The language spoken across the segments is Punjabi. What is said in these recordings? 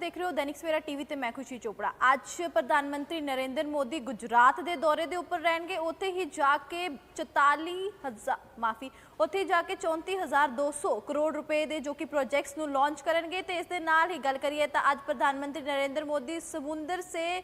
ਦੇਖ ਰਹੇ ਹੋ ਦੈਨਿਕ ਸਵੇਰਾ ਟੀਵੀ ਤੇ ਮੈਂ ਖੁਸ਼ੀ ਚੋਪੜਾ। ਅੱਜ ਪ੍ਰਧਾਨ ਮੰਤਰੀ ਨਰਿੰਦਰ ਮੋਦੀ ਗੁਜਰਾਤ ਦੇ ਦੌਰੇ ਦੇ ਉੱਪਰ ਰਹਿਣਗੇ। ਉੱਥੇ ਹੀ ਜਾ ਕੇ 44000 ਮਾਫੀ। ਉੱਥੇ ਹੀ ਜਾ ਕੇ 34200 ਕਰੋੜ ਰੁਪਏ ਦੇ ਜੋ ਕਿ ਪ੍ਰੋਜੈਕਟਸ ਨੂੰ ਲਾਂਚ ਕਰਨਗੇ ਤੇ ਇਸ ਦੇ ਨਾਲ ਹੀ ਗੱਲ ਕਰੀਏ ਤਾਂ ਅੱਜ ਪ੍ਰਧਾਨ ਮੰਤਰੀ ਨਰਿੰਦਰ ਮੋਦੀ ਸਮੁੰਦਰ ਸੇ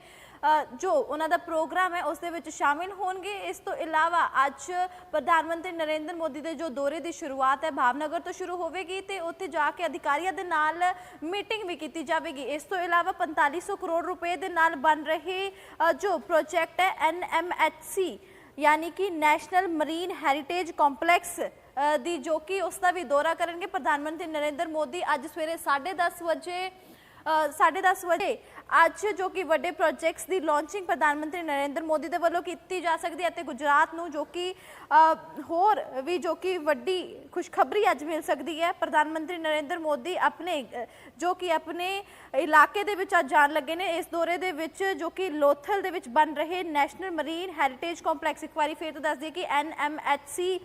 ਜੋ ਉਹਨਾਂ ਦਾ ਪ੍ਰੋਗਰਾਮ ਹੈ, ਉਸ ਦੇ ਵਿੱਚ ਸ਼ਾਮਿਲ ਹੋਣਗੇ। ਇਸ ਤੋਂ ਇਲਾਵਾ ਅੱਜ ਪ੍ਰਧਾਨ ਮੰਤਰੀ ਨਰਿੰਦਰ ਮੋਦੀ ਦੇ ਜੋ ਦੌਰੇ ਦੀ ਸ਼ੁਰੂਆਤ ਹੈ, ਭਾਵਨਗਰ ਤੋਂ ਸ਼ੁਰੂ ਹੋਵੇਗੀ ਤੇ ਉੱਥੇ ਜਾ ਕੇ ਅਧਿਕਾਰੀਆਂ ਦੇ ਨਾਲ ਮੀਟਿੰਗ ਵੀ ਕੀਤੀ ਜਾਵੇਗੀ। ਇਸ ਤੋਂ ਇਲਾਵਾ 4500 ਕਰੋੜ ਰੁਪਏ ਦੇ ਨਾਲ ਬਣ ਰਹੇ ਜੋ ਪ੍ਰੋਜੈਕਟ ਹੈ ਐਨਐਮਐਚਸੀ ਯਾਨੀ ਕਿ ਨੈਸ਼ਨਲ ਮਰੀਨ ਹੈਰੀਟੇਜ ਕੰਪਲੈਕਸ ਦੀ ਜੋ ਕਿ ਉਸ ਦਾ ਵੀ ਦੌਰਾ ਕਰਨਗੇ। ਪ੍ਰਧਾਨ ਮੰਤਰੀ ਨਰਿੰਦਰ ਮੋਦੀ ਅੱਜ ਸਵੇਰੇ 10:30 ਵਜੇ ਅ, ਸਾਢੇ 10 ਵਜੇ ਅੱਜ ਜੋ ਕਿ ਵੱਡੇ ਪ੍ਰੋਜੈਕਟਸ ਦੀ ਲਾਂਚਿੰਗ ਪ੍ਰਧਾਨ ਮੰਤਰੀ ਨਰਿੰਦਰ ਮੋਦੀ ਦੇ ਵੱਲੋਂ ਕੀਤੀ ਜਾ ਸਕਦੀ ਹੈ ਅਤੇ ਗੁਜਰਾਤ ਨੂੰ ਜੋ ਕਿ ਹੋਰ ਵੀ ਜੋ ਕਿ ਵੱਡੀ ਖੁਸ਼ਖਬਰੀ ਅੱਜ ਮਿਲ ਸਕਦੀ ਹੈ। ਪ੍ਰਧਾਨ ਮੰਤਰੀ ਨਰਿੰਦਰ ਮੋਦੀ ਆਪਣੇ ਜੋ ਕਿ ਆਪਣੇ ਇਲਾਕੇ ਦੇ ਵਿੱਚ ਅੱਜ ਜਾਣ ਲੱਗੇ ਨੇ। ਇਸ ਦੌਰੇ ਦੇ ਵਿੱਚ ਜੋ ਕਿ ਲੋਥਲ ਦੇ ਵਿੱਚ ਬਣ ਰਹੇ ਨੈਸ਼ਨਲ ਮਰੀਨ ਹੈਰੀਟੇਜ ਕੰਪਲੈਕਸ ਇੱਕ ਵਾਰੀ ਫੇਰ ਤੋਂ ਦੱਸ ਦਈਏ ਕਿ ਐਨਐਮਐਚਸੀ ਅ,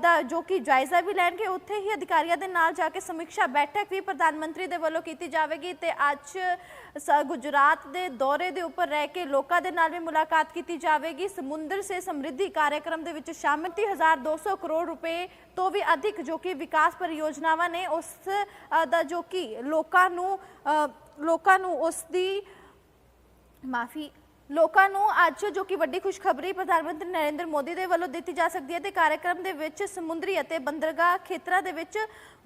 ਦਾ ਜੋ ਕਿ ਜਾਇਜ਼ਾ ਵੀ ਲੈਣਗੇ, ਉੱਥੇ ਹੀ ਅਧਿਕਾਰੀਆਂ ਦੇ ਨਾਲ ਜਾ ਕੇ ਸਮੀਖਿਆ ਬੈਠਕ ਵੀ ਪ੍ਰਧਾਨ ਮੰਤਰੀ ਦੇ ਵੱਲੋਂ ਕੀਤੀ ਜਾਵੇਗੀ ਤੇ ਅੱਜ ਸ- ਗੁਜਰਾਤ ਦੇ ਦੌਰੇ ਦੇ ਉੱਪਰ ਰਹਿ ਕੇ ਲੋਕਾਂ ਦੇ ਨਾਲ ਵੀ ਮੁਲਾਕਾਤ ਕੀਤੀ ਜਾਵੇਗੀ। ਸਮੁੰਦਰ ਸੇ ਸਮਰਿੱਧੀ ਕਾਰਜਕ੍ਰਮ ਦੇ ਵਿੱਚ ਸ਼ਾਮਿਲ 30200 ਕਰੋੜ ਰੁਪਏ ਤੋਂ ਵੀ ਅਧਿਕ ਜੋ ਕਿ ਵਿਕਾਸ ਪਰਿਯੋਜਨਾਵਾਂ ਨੇ, ਉਸ ਦਾ ਜੋ ਕਿ ਲੋਕਾਂ ਨੂੰ ਲੋਕਾਂ ਨੂੰ ਉਸ ਦੀ ਮਾਫੀ ਲੋਕਾਂ ਨੂੰ ਅੱਜ ਜੋ ਕਿ ਵੱਡੀ ਖੁਸ਼ਖਬਰੀ ਪ੍ਰਧਾਨ ਮੰਤਰੀ ਨਰਿੰਦਰ ਮੋਦੀ ਦੇ ਵੱਲੋਂ ਦਿੱਤੀ ਜਾ ਸਕਦੀ ਹੈ ਤੇ ਕਾਰਜਕ੍ਰਮ ਦੇ ਵਿੱਚ ਸਮੁੰਦਰੀ ਅਤੇ ਬੰਦਰਗਾਹ ਖੇਤਰਾਂ ਦੇ ਵਿੱਚ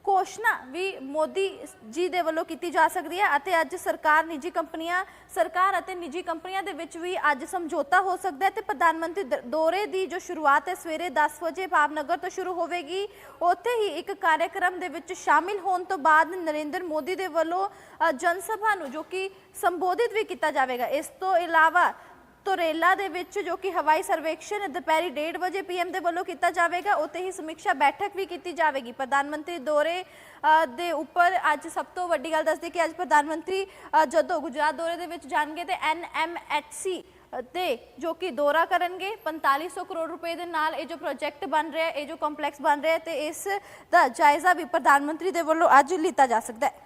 ਘੋਸ਼ਣਾ ਵੀ ਮੋਦੀ ਜੀ ਦੇ ਵੱਲੋਂ ਕੀਤੀ ਜਾ ਸਕਦੀ ਹੈ ਅਤੇ ਅੱਜ ਸਰਕਾਰ, ਨਿੱਜੀ ਕੰਪਨੀਆਂ, ਸਰਕਾਰ ਅਤੇ ਨਿੱਜੀ ਕੰਪਨੀਆਂ ਦੇ ਵਿੱਚ ਵੀ ਅੱਜ ਸਮਝੌਤਾ ਹੋ ਸਕਦਾ ਹੈ ਤੇ ਪ੍ਰਧਾਨ ਮੰਤਰੀ ਦ- ਦੌਰੇ ਦੀ ਜੋ ਸ਼ੁਰੂਆਤ ਹੈ ਸਵੇਰੇ 10 ਵਜੇ ਭਾਵਨਗਰ ਤੋਂ ਸ਼ੁਰੂ ਹੋਵੇਗੀ। ਉੱਥੇ ਹੀ ਇੱਕ ਕਾਰਜਕ੍ਰਮ ਦੇ ਵਿੱਚ ਸ਼ਾਮਿਲ ਹੋਣ ਤੋਂ ਬਾਅਦ ਨਰਿੰਦਰ ਮੋਦੀ ਦੇ ਵੱਲੋਂ ਜਨਸਭਾ ਨੂੰ ਜੋ ਕਿ ਸੰਬੋਧਿਤ ਵੀ ਕੀਤਾ ਜਾਵੇਗਾ। ਇਸ ਤੋਂ ਇਲਾਵਾ ਤੋਰੇਲਾ ਦੇ ਵਿੱਚ ਜੋ ਕਿ ਹਵਾਈ ਸਰਵੇਖਣ ਦੁਪਹਿਰੀ 1:30 ਵਜੇ ਪੀਐਮ ਦੇ ਵੱਲੋਂ ਕੀਤਾ ਜਾਵੇਗਾ, ਉੱਥੇ ਹੀ ਸਮੀਖਿਆ ਬੈਠਕ ਵੀ ਕੀਤੀ ਜਾਵੇਗੀ। ਪ੍ਰਧਾਨ ਮੰਤਰੀ ਦੌਰੇ ਦੇ ਉੱਪਰ ਅੱਜ ਸਭ ਤੋਂ ਵੱਡੀ ਗੱਲ ਦੱਸਦੀ ਕਿ ਅੱਜ ਪ੍ਰਧਾਨ ਮੰਤਰੀ ਜਦੋਂ ਗੁਜਰਾਤ ਦੌਰੇ ਦੇ ਵਿੱਚ ਜਾਣਗੇ ਤੇ ਐਨਐਮਐਚਸੀ ਤੇ ਜੋ ਕਿ ਦੌਰਾ ਕਰਨਗੇ 4500 ਕਰੋੜ ਰੁਪਏ ਦੇ ਨਾਲ ਇਹ ਜੋ ਪ੍ਰੋਜੈਕਟ ਬਣ ਰਿਹਾ, ਇਹ ਜੋ ਕੰਪਲੈਕਸ ਬਣ ਰਿਹਾ ਹੈ ਤੇ ਇਸ ਦਾ ਜਾਇਜ਼ਾ ਵੀ ਪ੍ਰਧਾਨ ਮੰਤਰੀ ਦੇ ਵੱਲੋਂ ਅੱਜ ਲਿੱਤਾ ਜਾ ਸਕਦਾ ਹੈ।